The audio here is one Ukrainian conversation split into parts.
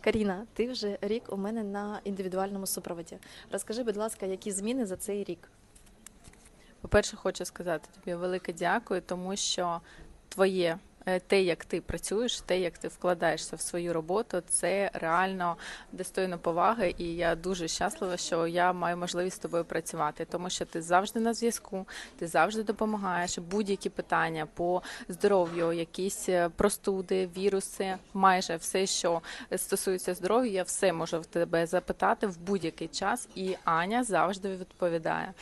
Каріна, ти вже рік у мене на індивідуальному супроводі. Розкажи, будь ласка, які зміни за цей рік? По-перше, хочу сказати тобі велике дякую, тому що твоє те, як ти працюєш, те, як ти вкладаєшся в свою роботу, це реально достойно поваги. І я дуже щаслива, що я маю можливість з тобою працювати, тому що ти завжди на зв'язку, ти завжди допомагаєш. Будь-які питання по здоров'ю, якісь е, простуди, віруси, майже все, що стосується здоров'я, я все можу в тебе запитати в будь-який час, і Аня завжди відповідає.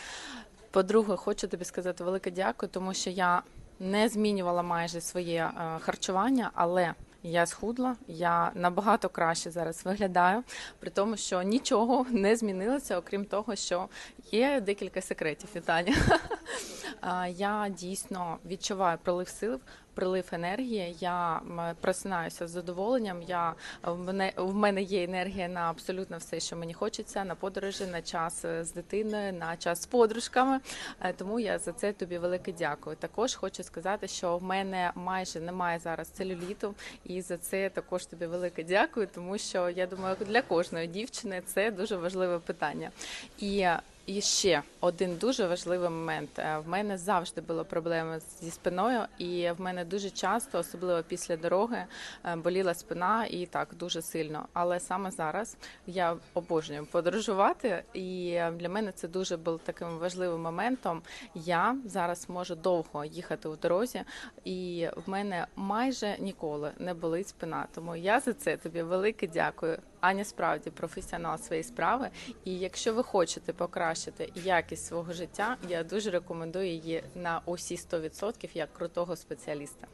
По-друге, хочу тобі сказати велике дякую, тому що я не змінювала майже своє е, харчування, але я схудла, я набагато краще зараз виглядаю, при тому, що нічого не змінилося, окрім того, що є декілька секретів Вітання. Я дійсно відчуваю пролив сил, прилив енергії. Я просинаюся з задоволенням. Я в мене в мене є енергія на абсолютно все, що мені хочеться, на подорожі, на час е, з дитиною, на час з подружками. Е, Тому я за це тобі велике дякую. Також хочу сказати, що в мене майже немає зараз целюліту, і за це також тобі велике дякую, тому що я думаю, для кожної дівчини це дуже важливе питання. І і ще один дуже важливий момент. Е, В мене завжди були проблеми зі спиною, і в мене дуже часто, особливо після дороги, е, боліла спина і так дуже сильно. Але саме зараз я обожнюю подорожувати, і для мене це дуже був таким важливим моментом. Я зараз можу довго їхати у дорозі, і в мене майже ніколи не болить спина. Тому я за це тобі велике дякую. Аня справді професіонал своєї справи. І якщо ви хочете покращити якість свого життя, я дуже рекомендую її на усі 100% як крутого спеціаліста.